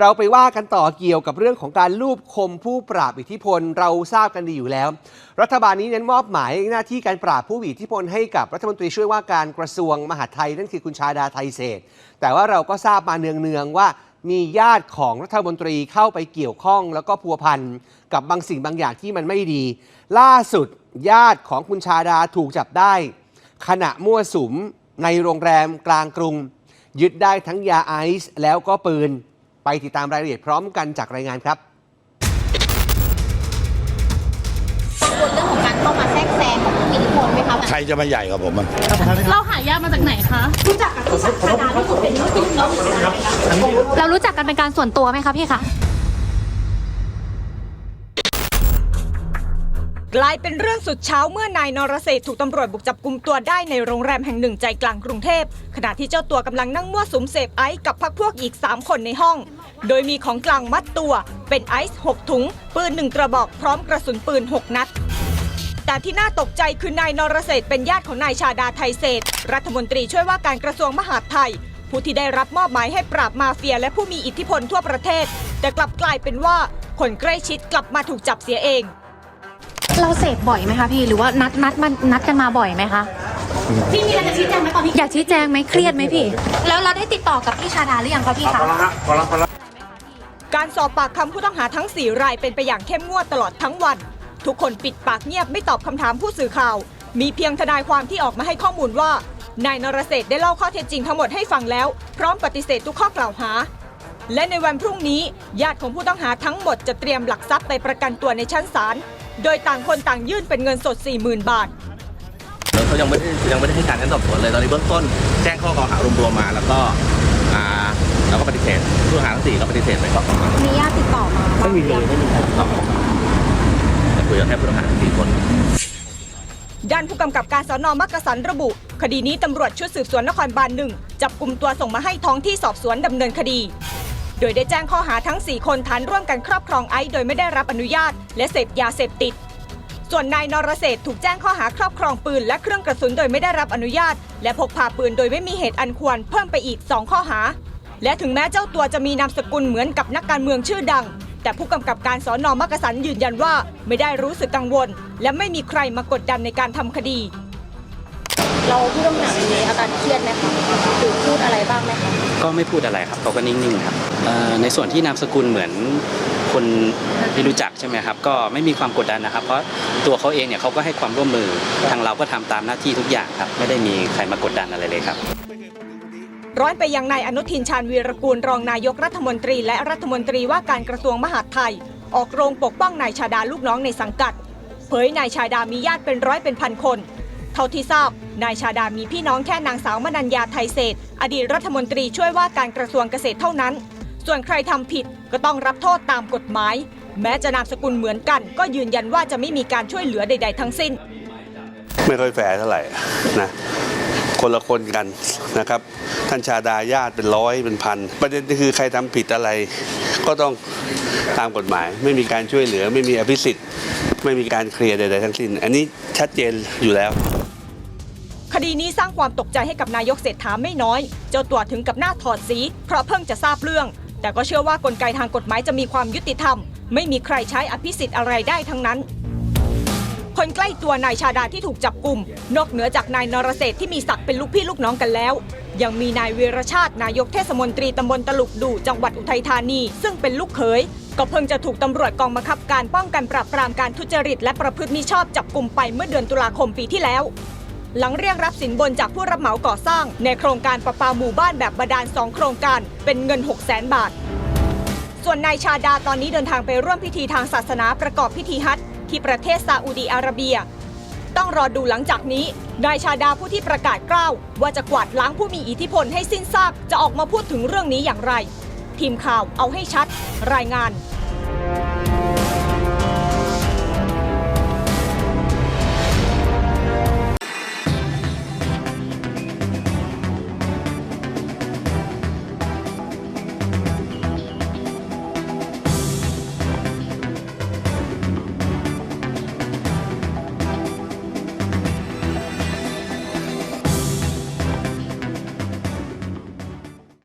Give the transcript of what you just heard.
เราไปว่ากันต่อเกี่ยวกับเรื่องของการลูบคมผู้ปราบอิทธิพลเราทราบกันดีอยู่แล้ว รัฐบาลนี้เน้นมอบหมายหน้าที่การปราบผู้มีอิทธิพลให้กับรัฐมนตรีช่วยว่าการกระทรวงมหาดไทยนั่นคือคุณชาดาไทยเศษ แต่ว่าเราก็ทราบมาเนืองๆว่ามีญาติของรัฐมนตรีเข้าไปเกี่ยวข้อง แล้วก็พัวพันกับบางสิ่งบางอย่างที่มันไม่ดี ล่าสุดญาติของคุณชาดาถูกจับได้ ขณะมั่วสุมในโรงแรมกลางกรุง ยึดได้ทั้งยาไอซ์แล้วก็ปืน ไปติดตามรายละเอียดพร้อมกันจากรายงานครับกังวลเรื่องของการเข้ามาแทรกแซงของผู้มีอิทธิพลไหมคะใครจะมาใหญ่กว่าผมอะเราหายามาจากไหนคะรู้จักกับผู้ชายดาที่สุดเป็นที่สุดแล้วเรารู้จักกันเป็นการส่วนตัวไหมคะพี่คะ กลายเป็นเรื่องสุดเช้าเมื่อนายนรเศษถูกตำรวจบุกจับกลุ่มตัวได้ในโรงแรมแห่งหนึ่งใจกลางกรุงเทพ ขณะที่เจ้าตัวกำลังนั่งมั่วสุมเสพไอซ์กับพักพวกอีก 3 คนในห้อง โดยมีของกลางมัดตัว เป็นไอซ์6ถุง ปืนหนึ่งกระบอกพร้อมกระสุนปืน 6 นัด แต่ที่น่าตกใจคือนายนรเศษเป็นญาติของนายชาดาไทยเศรษฐรัฐมนตรีช่วยว่าการกระทรวงมหาดไทย ผู้ที่ได้รับมอบหมายให้ปราบมาเฟีย และผู้มีอิทธิพลทั่วประเทศ แต่กลับกลายเป็นว่าคนใกล้ชิดกลับมาถูกจับเสียเอง เราเสพบ่อยไหมคะพี่หรือว่านัดนัดมันนัดกันมาบ่อยไหมคะพี่มีอะไรจะชี้แจงไหมตอนนี้อยากชี้แจงไหมเครียดไหมพี่ แล้วเราได้ติดต่อกับพี่ชาดาหรือยังคะพี่คะการสอบปากคำผู้ต้องหาทั้ง 4 รายเป็นไปอย่างเข้มงวดตลอดทั้งวัน ทุกคนปิดปากเงียบไม่ตอบคำถามผู้สื่อข่าว มีเพียงทนายความที่ออกมาให้ข้อมูลว่านายนรเศรษฐ์ได้เล่าข้อเท็จจริงทั้งหมดให้ฟังแล้ว พร้อมปฏิเสธทุกข้อกล่าวหา และในวันพรุ่งนี้ ญาติของผู้ต้องหาทั้งหมดจะเตรียมหลักทรัพย์ไปประกันตัวในชั้นศาล โดยต่างคนต่างยื่นเป็นเงินสด 40,000 บาท แล้วเขายังไม่ได้ยังไม่ได้ให้การขั้นสอบสวนเลยตอนนี้เบื้องต้นแจ้งข้อกล่าวหารวมๆมาแล้วก็อ่าเราก็ปฏิเสธผู้ต้องหาทั้งสี่ก็ปฏิเสธไปก่อนมีญาติติดต่อมาบ้างหรือยังต่อแต่คุยกับแค่ผู้ต้องหาทั้งสี่คน ด้านผู้กำกับการสอนอมักกะสันระบุ คดีนี้ตำรวจชุดสืบสวนนครบาลหนึ่งจับกลุ่มตัวส่งมาให้ท้องที่สอบสวนดำเนินคดี โดยได้แจ้งข้อหาทั้ง 4 คนฐานร่วมกันครอบครองไอซ์โดยไม่ได้รับอนุญาต และเสพยาเสพติด ส่วนนายนรเศษถูกแจ้งข้อหาครอบครองปืนและเครื่องกระสุนโดยไม่ได้รับอนุญาต และพกพาปืนโดยไม่มีเหตุอันควรเพิ่มไปอีก 2 ข้อหา และถึงแม้เจ้าตัวจะมีนามสกุลเหมือนกับนักการเมืองชื่อดัง แต่ผู้กำกับการสอนอมักกะสันยืนยันว่า ไม่ได้รู้สึกกังวล และไม่มีใครมากดดันในการทำคดี เราผู้ต้องหามีอาการเครียดไหมคะหรือพูดอะไรบ้างไหมคะก็ไม่พูดอะไรครับเขาก็นิ่งๆครับเอ่อในส่วนที่นามสกุลเหมือนคนที่รู้จักใช่ไหมครับ ก็ไม่มีความกดดันนะครับ เพราะตัวเขาเองเนี่ยเขาก็ให้ความร่วมมือทางเราก็ทำตามหน้าที่ทุกอย่างครับ ไม่ได้มีใครมากดดันอะไรเลยครับร้อนไปยังนายอนุทินชาญวีรกูลรองนายกรัฐมนตรี และรัฐมนตรีว่าการกระทรวงมหาดไทย ออกโรงปกป้องนายชาดาลูกน้องในสังกัด เผยนายชาดามีญาติเป็นร้อยเป็นพันคน เท่าที่ทราบ นายชาดามีพี่น้องแค่นางสาวมนัญญาไทยเศรษฐอดีตรัฐมนตรีช่วยว่าการกระทรวงเกษตรเท่านั้น ส่วนใครทำผิดก็ต้องรับโทษตามกฎหมาย แม้จะนามสกุลเหมือนกัน ก็ยืนยันว่าจะไม่มีการช่วยเหลือใด ๆ ทั้งสิ้น ไม่ค่อยแฟร์เท่าไหร่นะคนละคนกันนะครับ ท่านชาดาญาติเป็นร้อยเป็นพันประเด็นก็คือใครทำผิดอะไร ก็ต้องตามกฎหมาย ไม่มีการช่วยเหลือ ไม่มีอภิสิทธิ์ ไม่มีการเคลียร์ใดๆทั้งสิ้น อันนี้ชัดเจนอยู่แล้ว ดีนี้สร้างความตกใจให้กับนายกเศรษฐาไม่น้อย เจ้าตัวถึงกับหน้าถอดสี เพราะเพิ่งจะทราบเรื่อง แต่ก็เชื่อว่ากลไกทางกฎหมายจะมีความยุติธรรม ไม่มีใครใช้อภิสิทธิ์อะไรได้ทั้งนั้น คนใกล้ตัวนายชาดาที่ถูกจับกลุ่ม นอกเหนือจากนายนรเศรษฐ์ที่มีศักดิ์เป็นลูกพี่ลูกน้องกันแล้ว ยังมีนายเวรชาตินายกเทศมนตรีตำบลตลุกดูจังหวัดอุทัยธานี ซึ่งเป็นลูกเขยก็เพิ่งจะถูกตำรวจกองบังคับการป้องกันปราบปรามการทุจริตและประพฤติมิชอบจับกลุ่มไปเมื่อเดือนตุลาคมปีที่แล้ว หลังเรียกรับสินบนจากผู้รับเหมาก่อสร้าง ในโครงการประปาหมู่บ้านแบบบาดาล2โครงการ เป็นเงิน 6 0 0 0 0 0 บาท ส่วนนายชาดาตอนนี้เดินทางไปร่วมพิธีทางศาสนาประกอบพิธีฮัจญ์ที่ประเทศซาอุดีอาระเบีย ต้องรอดูหลังจากนี้ นายชาดาผู้ที่ประกาศกล้าวว่าจะกวาดล้างผู้มีอิทธิพลให้สิ้นซากจะออกมาพูดถึงเรื่องนี้อย่างไร ทีมข่าวเอาให้ชัด รายงาน